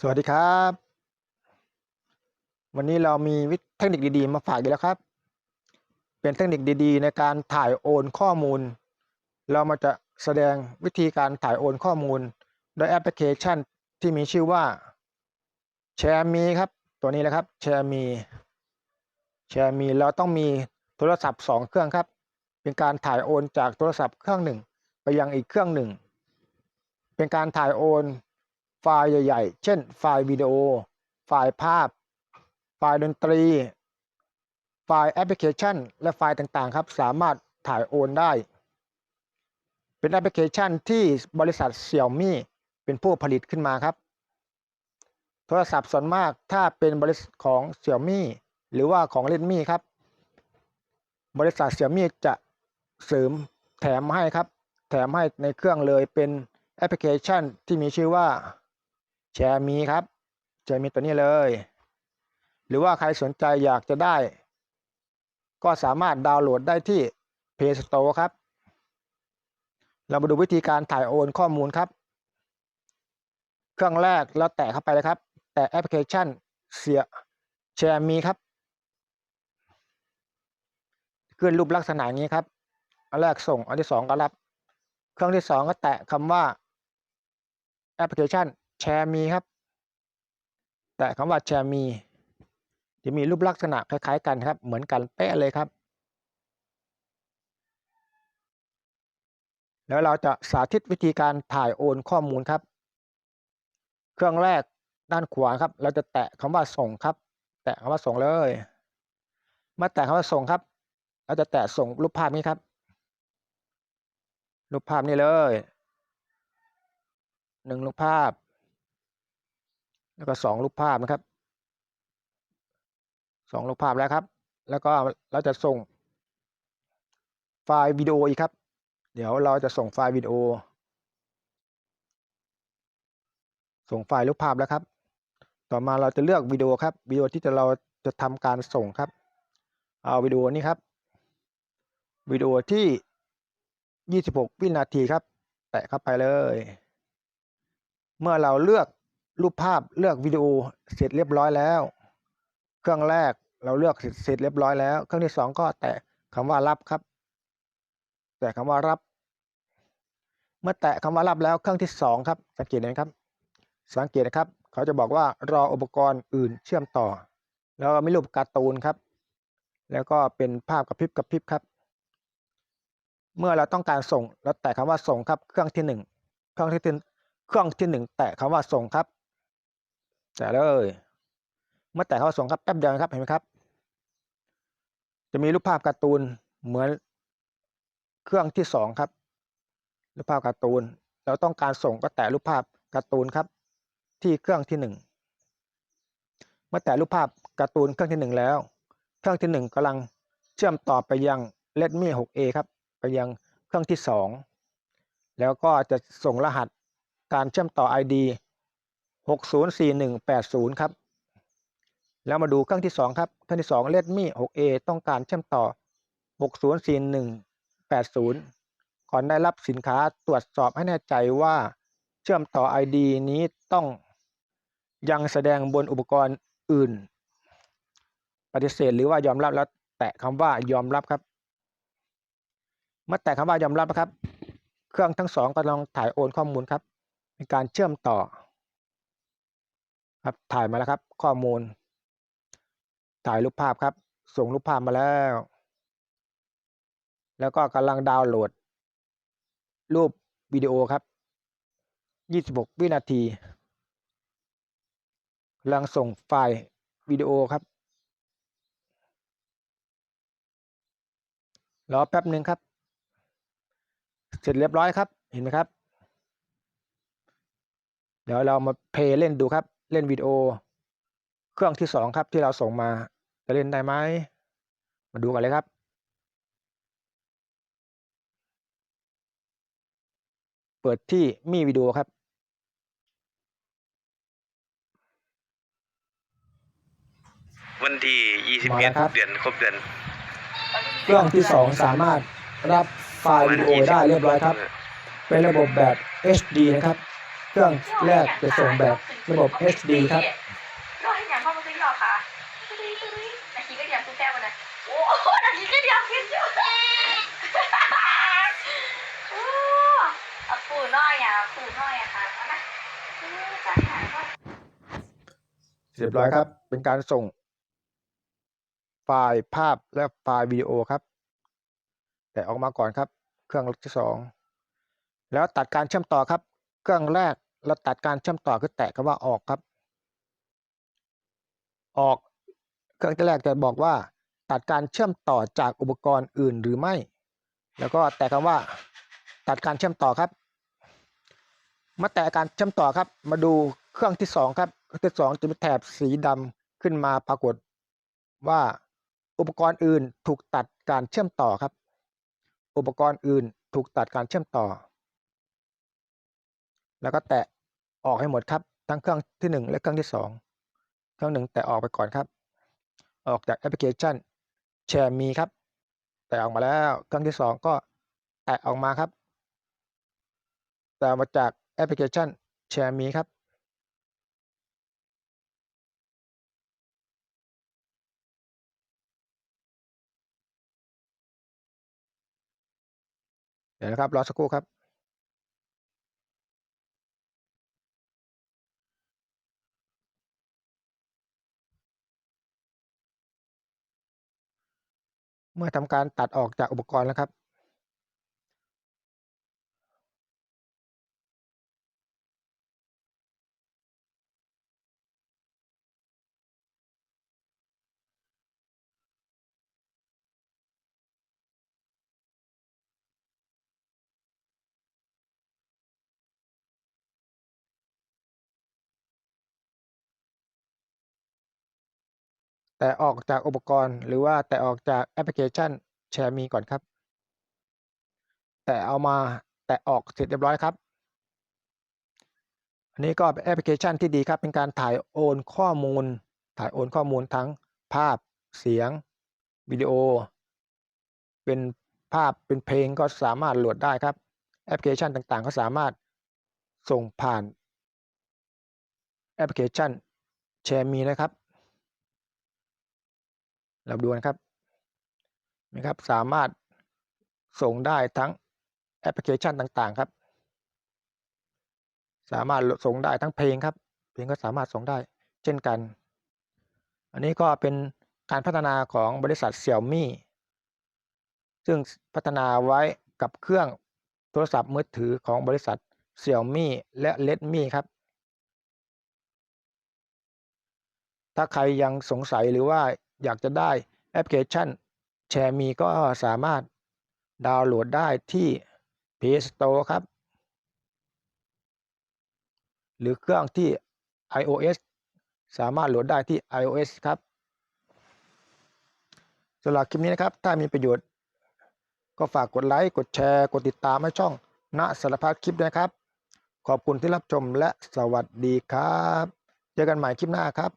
สวัสดีครับ วันนี้เรามีเทคนิคดีๆ มาฝากอีกแล้วครับ เป็นเทคนิคดีๆ ในการถ่ายโอนข้อมูล เรามาจะแสดงวิธีการถ่ายโอนข้อมูล โดยแอปพลิเคชันที่มีชื่อว่าแชร์มีครับ ตัวนี้นะครับแชร์มีแชร์มีเราต้องมีโทรศัพท์สองเครื่องครับ เป็นการถ่ายโอนจากโทรศัพท์เครื่องหนึ่ง ไปยังอีกเครื่องหนึ่ง เป็นการถ่ายโอน ล์ใหญ่ๆ เช่น ไฟล์วิดีโอ ไฟล์ภาพ ไฟล์ดนตรี ไฟล์แอปพลิเคชัน และไฟล์ต่างๆ ครับ สามารถถ่ายโอนได้ เป็นแอปพลิเคชันที่บริษัทเสี่ยมี่เป็นผู้ผลิตขึ้นมาครับ โทรศัพท์ส่วนมากถ้าเป็นบริษัทของเสี่ยมี่หรือว่าของเลดมี่ครับ บริษัทเสี่ยมี่จะเสริมแถมให้ครับ แถมให้ในเครื่องเลยเป็นแอปพลิเคชันที่มีชื่อว่า แชร์มีครับแชร์มีตัวนี้เลย หรือว่าใครสนใจอยากจะได้ ก็สามารถดาวน์โหลดได้ที่ Play Store ครับ เรามาดูวิธีการถ่ายโอนข้อมูลครับ เครื่องแรกเราแตะเข้าไปเลยครับ แตะแอปพลิเคชันเสียแชร์มีครับขึ้นรูปลักษณะนี้ครับ อันแรกส่ง อันที่สองก็รับ เครื่องที่สองก็แตะคำว่าแอปพลิเคชัน แชร์มีครับ แตะคำว่าแชร์มี จะมีรูปลักษณะคล้ายๆกันครับ เหมือนกันเป๊ะเลยครับ แล้วเราจะสาธิตวิธีการถ่ายโอนข้อมูลครับ เครื่องแรกด้านขวาครับ เราจะแตะคำว่าส่งครับ แตะคำว่าส่งเลยเมื่อแตะคำว่าส่งครับ เราจะแตะส่งรูปภาพนี้ครับ รูปภาพนี้เลยหนึ่งรูปภาพ แล้วก็สองรูปภาพนะครับสองรูปภาพแล้วครับ แล้วก็เราจะส่งไฟล์วิดีโออีกครับ เดี๋ยวเราจะส่งไฟล์วิดีโอ ส่งไฟล์รูปภาพแล้วครับ ต่อมาเราจะเลือกวิดีโอครับวิดีโอที่จะเราจะทำการส่งครับ เอาวิดีโอนี้ครับวิดีโอที่ 26 วินาทีครับ แตะเข้าไปเลย เมื่อเราเลือก รูปภาพเลือกวิดีโอเสร็จเรียบร้อยแล้ว เครื่องแรกเราเลือกเสร็จเสร็จเรียบร้อยแล้ว เครื่องที่สองก็แตะคำว่ารับครับ แตะคำว่ารับ เมื่อแตะคำว่ารับแล้วเครื่องที่สองครับ สังเกตไหมครับ สังเกตนะครับ เขาจะบอกว่ารออุปกรณ์อื่นเชื่อมต่อ แล้วมีรูปการ์ตูนครับ แล้วก็เป็นภาพกระพริบกระพริบครับ เมื่อเราต้องการส่งเราแตะคำว่าส่งครับ เครื่องที่หนึ่งเครื่องที่หนึ่งเครื่องที่หนึ่งแตะคำว่าส่งครับ แตะเลย เมื่อแตะคำว่าส่งครับแป๊บเดียวครับเห็นไหมครับ จะมีรูปภาพการ์ตูนเหมือนเครื่องที่สองครับ รูปภาพการ์ตูน เราต้องการส่งก็แตะรูปภาพการ์ตูนครับ ที่เครื่องที่หนึ่งเมื่อแตะรูปภาพการ์ตูนเครื่องที่หนึ่งแล้ว เครื่องที่หนึ่งกำลังเชื่อมต่อไปยัง Redmi 6A ครับ ไปยังเครื่องที่สองแล้วก็จะส่งรหัสการเชื่อมต่อ ID 604180 ครับ แล้วมาดูเครื่องที่สองครับ เครื่องที่สอง Redmi 6A ต้องการเชื่อมต่อ 604180 ก่อนได้รับสินค้าตรวจสอบให้แน่ใจว่าเชื่อมต่อ ID นี้ต้องยังแสดงบนอุปกรณ์อื่น ปฏิเสธหรือว่ายอมรับแล้วแตะคำว่ายอมรับครับ เมื่อแตะคำว่ายอมรับนะครับ เครื่องทั้งสองกำลังถ่ายโอนข้อมูลครับเป็นการเชื่อมต่อ ครับถ่ายมาแล้วครับ ข้อมูล ถ่ายรูปภาพครับ ส่งรูปภาพมาแล้ว แล้วก็กำลังดาวน์โหลด รูปวิดีโอครับ 26 วินาทีกำลังส่งไฟล์วิดีโอครับรอแป๊บหนึ่งครับ เสร็จเรียบร้อยครับ เห็นไหมครับ เดี๋ยวเรามาเพลย์เล่นดูครับ เล่นวิดีโอ เครื่องที่สองครับที่เราส่งมาจะเล่นได้ไหมมาดูกันเลยครับเปิดที่มีวิดีโอครับ วันที่มาแล้วครับ21เดือน ครบเดือน เครื่องที่สองสามารถรับไฟล์วิดีโอได้เรียบร้อยครับ เป็นระบบแบบ HD นะครับ เครื่องแรกจะส่งแบบระบบ HD ครับรอให้อย่างพ่อมันก็ยอค่ะตุ้ยตุ้ยนาทีก็เดียวตุ้ยแต้มนะโอ้โหนาทีก็เดียวคิดอยู่โอ้เอาปูน้อยอะปูน้อยอะค่ะเอานะเออจะหายก็เรียบร้อยครับ เป็นการส่ง ไฟล์ภาพและไฟล์วิดีโอครับ แต่ออกมาก่อนครับ เครื่องที่สองแล้วตัดการเชื่อมต่อครับ เครื่องแรก เราตัดการเชื่อมต่อคือแตะคำว่าออกครับ ออกเครื่องแรกจะบอกว่า ตัดการเชื่อมต่อจากอุปกรณ์อื่นหรือไม่ แล้วก็แตะคำว่า ตัดการเชื่อมต่อครับ มาแตะการเชื่อมต่อครับ มาดูเครื่องที่สองครับเครื่องที่สองจะมีแถบสีดำขึ้นมาปรากฏว่าอุปกรณ์อื่นถูกตัดการเชื่อมต่อครับ อุปกรณ์อื่นถูกตัดการเชื่อมต่อ แล้วก็แตะออกให้หมดครับ ทั้งเครื่องที่หนึ่งและเครื่องที่สองเครื่องหนึ่งแตะออกไปก่อนครับ ออกจากแอปพลิเคชันแชร์มีครับ แตะออกมาแล้วเครื่องที่สองก็แตะออกมาครับ แต่มาจากแอปพลิเคชันแชร์มีครับเดี๋ยวนะครับรอสักครู่ครับ เมื่อทำการตัดออกจากอุปกรณ์แล้วครับ แต่ออกจากอุปกรณ์ หรือว่าแต่ออกจากแอปพลิเคชันแชร์มีก่อนครับ แต่เอามาแต่ออกเสร็จเรียบร้อยครับ อันนี้ก็เป็นแอปพลิเคชันที่ดีครับ เป็นการถ่ายโอนข้อมูล ถ่ายโอนข้อมูลทั้งภาพเสียงวิดีโอ เป็นภาพเป็นเพลงก็สามารถโหลดได้ครับ แอปพลิเคชันต่างๆ ก็สามารถส่งผ่านแอปพลิเคชันแชร์มีนะครับ เราดูนะครับนะครับ สามารถส่งได้ทั้งแอปพลิเคชันต่างๆครับ สามารถส่งได้ทั้งเพลงครับ เพลงก็สามารถส่งได้เช่นกัน อันนี้ก็เป็นการพัฒนาของบริษัทเสี่ยมี่ซึ่งพัฒนาไว้กับเครื่องโทรศัพท์มือถือของบริษัทเสี่ยมี่และเลดมี่ครับ ถ้าใครยังสงสัยหรือว่า อยากจะได้แอปพลิเคชันแชร์มีก็สามารถดาวน์โหลดได้ที่ Play Store ครับ หรือเครื่องที่ iOS สามารถโหลดได้ที่ iOS ครับสำหรับคลิปนี้นะครับ ถ้ามีประโยชน์ ก็ฝากกดไลค์ กดแชร์ กดติดตามให้ช่องณสารพัดคลิปนะครับ ขอบคุณที่รับชมและสวัสดีครับ เจอกันใหม่คลิปหน้าครับ